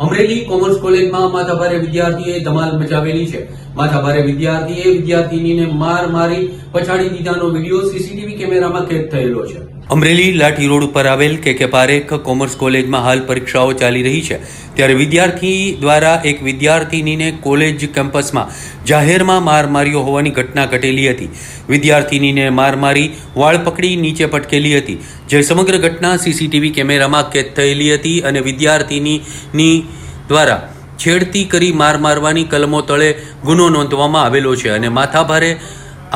Amreli commerce કોલેજમાં માથાભારે વિદ્યાર્થીએ ધમાલ મચાવેલી છે. માથાભારે વિદ્યાર્થીએ વિદ્યાર્થીનીને માર મારી પછાડી દીધાનો વીડિયો સીસીટીવી કેમેરામાં કેદ થયેલો છે. અમરેલી લાઠી રોડ ઉપર આવેલ કે કે પારેખ કોમર્સ કોલેજમાં હાલ પરીક્ષાઓ ચાલી રહી છે. ત્યારે વિદ્યાર્થી દ્વારા એક વિદ્યાર્થીનીને કોલેજ કેમ્પસમાં જાહેરમાં માર માર્યો હોવાની ઘટના ઘટેલી હતી. વિદ્યાર્થીનીને માર મારી વાળ પકડી નીચે પટકેલી હતી. જે સમગ્ર ઘટના સીસીટીવી કેમેરામાં કેદ થયેલી હતી અને વિદ્યાર્થીનીની દ્વારા છેડતી કરી માર મારવાની કલમો તળે ગુનો નોંધવામાં આવેલો છે અને માથાભારે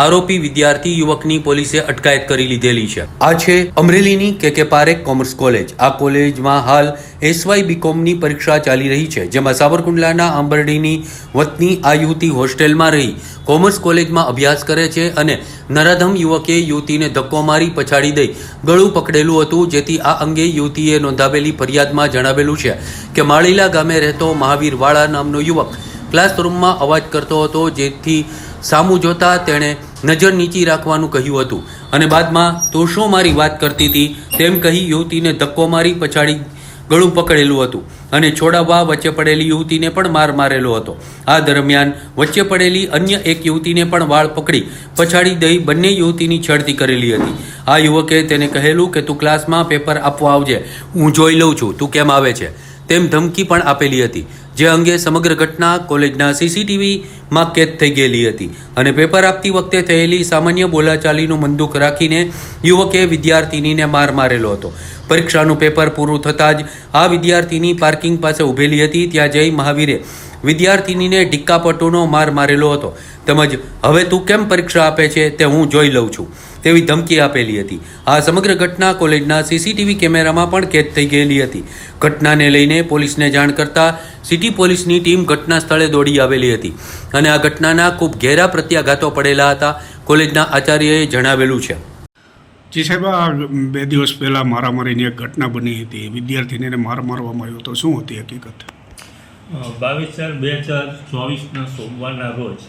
આરોપી વિદ્યાર્થી યુવકની પોલીસે અટકાયત કરી લીધેલી છે. આ છે અમરેલીની કે કે પારેખ કોમર્સ કોલેજ. આ કોલેજમાં હાલ એસવાય બીકોમની પરીક્ષા ચાલી રહી છે, જેમાં સાબરકુંડલાના આંબરડીની વતની આ યુવતી હોસ્ટેલમાં રહી. કોમર્સ કોલેજમાં અભ્યાસ કરે છે અને નરાધમ યુવકે યુવતીને ધક્કો મારી પછાડી દઈ ગળું પકડેલું હતું, જેથી આ અંગે યુવતીએ નોંધાવેલી ફરિયાદમાં જણાવેલું છે કે માળીલા ગામે રહેતો મહાવીર વાળા નામનો યુવક ક્લાસરૂમમાં અવાજ કરતો હતો, જેથી સામું જોતા તેણે નજર નીચી રાખવાનું કહ્યું હતું. અને બાદમાં તો શું મારી વાત કરતી હતી? તેમ કહી યુવતીને ધક્કો મારી પછાડી ગળું પકડેલું હતું. અને છોડાવવા વચ્ચે પડેલી યુવતીને પણ માર મારેલો હતો. આ દરમિયાન વચ્ચે પડેલી અન્ય એક યુવતીને પણ વાળ પકડી પછાડી દઈ બંને યુવતીની છડતી કરેલી હતી. આ યુવકે તેને કહેલું કે, તું ક્લાસમાં પેપર આપવા આવજે. હું જોઈ લઉં છું. તું કેમ આવે છે? તેમ ધમકી પણ આપેલી હતી, જે અંગે સમગ્ર ઘટના કોલેજના સીસીટીવીમાં કેદ થઈ ગયેલી હતી અને પેપર આપતી વખતે થયેલી સામાન્ય બોલાચાલીનું બંદૂક રાખીને યુવકે વિદ્યાર્થીનીને માર મારેલો હતો. પરીક્ષાનું પેપર પૂરું થતાં જ આ વિદ્યાર્થીની પાર્કિંગ પાસે ઊભેલી હતી, ત્યાં જઈ મહાવીરે વિદ્યાર્થીનીને ઢીક્કાપટુનો માર મારેલો હતો. તેમજ, હવે તું કેમ પરીક્ષા આપે છે તે હું જોઈ લઉં છું. તેવી ધમકી આપેલી હતી. આ સમગ્ર ઘટના કોલેજના સીસીટીવી કેમેરામાં પણ કેદ થઈ ગયેલી હતી. ઘટનાને લઈને પોલીસને જાણ કરતા સિટી પોલીસની ટીમ ઘટના સ્થળે દોડી આવેલી હતી. અને આ ઘટનાના ખૂબ ઘેરા પ્રત્યાઘાતો પડેલા હતા, કોલેજના આચાર્યએ જણાવેલું છે. જી સાહેબ, આ બે દિવસ પહેલાં મારામારીની એક ઘટના બની હતી. વિદ્યાર્થીને માર મારવામાં આવ્યો તો શું હતી હકીકત? બાવીસ ચાર બે હજાર ચોવીસના સોમવારના રોજ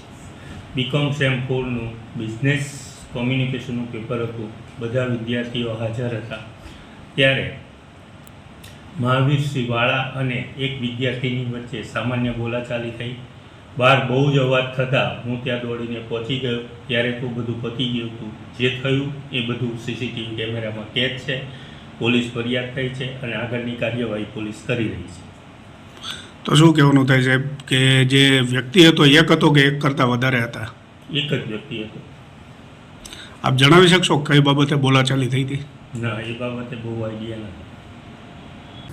બીકોમ સેમ ફોરનું બિઝનેસ કોમ્યુનિકેશનનું પેપર હતું. બધા વિદ્યાર્થીઓ હાજર હતા. ત્યારે મહાવીર શ્રી વાળા અને એક વિદ્યાર્થીની વચ્ચે સામાન્ય બોલાચાલી થઈ. બહાર બહુ જ અવાજ થતાં હું ત્યાં દોડીને પહોંચી ગયો. ત્યારે તો બધું પતી ગયું હતું. જે થયું એ બધું સીસીટીવી કેમેરામાં કેદ છે. પોલીસ ફરિયાદ થઈ છે અને આગળની કાર્યવાહી પોલીસ કરી રહી છે. તો શું કહેવાનું થાય સાહેબ? કે જે વ્યક્તિ હતો એક હતો કે એક કરતાં વધારે હતા? એક જ વ્યક્તિ હતો. આપ જણાવી શકશો કઈ બાબતે બોલાચાલી થઈ હતી? ના એ બાબતે બહુ આઈડિયા નથી.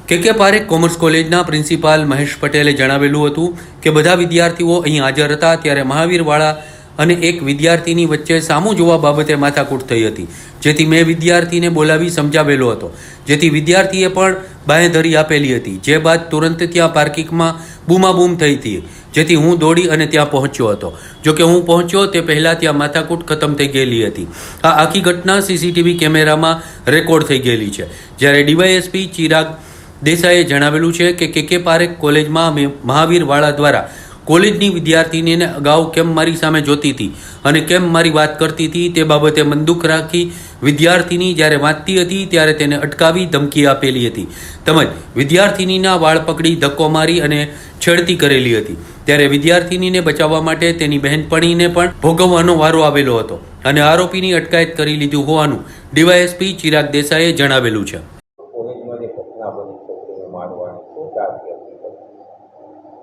કે કે પારેખ કોમર્સ કોલેજના પ્રિન્સિપાલ મહેશ પટેલે જણાવેલું હતું કે બધા વિદ્યાર્થીઓ અહીં હાજર હતા ત્યારે મહાવીરવાળા અને એક વિદ્યાર્થીની વચ્ચે સામું જોવા બાબતે માથાકૂટ થઈ હતી. જેથી મેં વિદ્યાર્થીને બોલાવી સમજાવેલો હતો. જેથી વિદ્યાર્થીએ પણ બાંહેધરી આપેલી હતી. જે બાદ તુરંત ત્યાં પાર્કિંગમાં બૂમાબૂમ થઈ હતી. જેથી હું દોડી અને ત્યાં પહોંચ્યો હતો. જોકે હું પહોંચ્યો તે પહેલાં ત્યાં માથાકૂટ ખતમ થઈ ગયેલી હતી. આ આખી ઘટના સીસીટીવી કેમેરામાં રેકોર્ડ થઈ ગયેલી છે. જ્યારે ડીવાયએસપી ચિરાગ દેસાઈએ જણાવેલું છે કે કે કે પારેખ કોલેજમાં મે- મહાવીર વાળા દ્વારા કોલેજની વિદ્યાર્થીનીને અગાઉ કેમ મારી સામે જોતી હતી અને કેમ મારી વાત કરતી હતી તે બાબતે મનદુખ રાખી વિદ્યાર્થીની જ્યારે વાંચતી હતી ત્યારે તેને અટકાવી ધમકી આપેલી હતી. તેમજ વિદ્યાર્થીનીના વાળ પકડી ધક્કો મારી અને છેડતી કરેલી હતી. ત્યારે વિદ્યાર્થીનીને બચાવવા માટે તેની બહેનપણીને પણ ભોગવવાનો વારો આવેલો હતો અને આરોપીની અટકાયત કરી લીધું હોવાનું ડીવાયએસપી ચિરાગ દેસાઈએ જણાવેલું છે.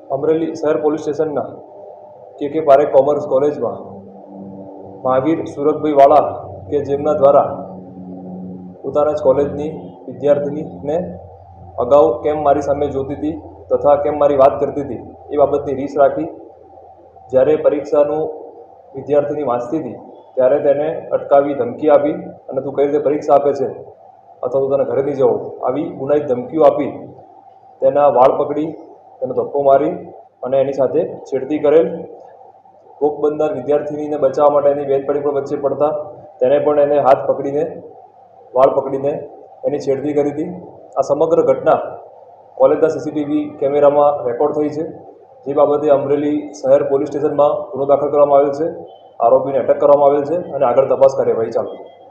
અમરેલી શહેર પોલીસ સ્ટેશનના કે કે પારેખ કોમર્સ કોલેજમાં મહાવીર સુરતભાઈ વાળા કે જેમના દ્વારા પોતાના જ કોલેજની વિદ્યાર્થીનીને અગાઉ કેમ મારી સામે જોતી હતી તથા કેમ મારી વાત કરતી હતી એ બાબતની રીસ રાખી જ્યારે પરીક્ષાનું વિદ્યાર્થીની વાંચતી હતી ત્યારે તેને અટકાવી ધમકી આપી અને તું કઈ રીતે પરીક્ષા આપે છે અથવા તો તને ઘરે નહીં જવો આવી ગુનાહિત ધમકીઓ આપી તેના વાળ પકડી તેને ધક્કો મારી અને એની સાથે છેડતી કરેલ કોક બનનાર વિદ્યાર્થીનીને બચાવવા માટે એની બેનપણી પણ વચ્ચે પડતા. તેને પણ એને હાથ પકડીને, વાળ પકડીને એની છેડતી કરી હતી. આ સમગ્ર ઘટના કોલેજના સીસીટીવી કેમેરામાં રેકોર્ડ થઈ છે. જે બાબતે અમરેલી શહેર પોલીસ સ્ટેશનમાં ગુનો દાખલ કરવામાં આવેલ છે. આરોપીને અટક કરવામાં આવેલ છે અને આગળ તપાસ કાર્યવાહી ચાલુ છે.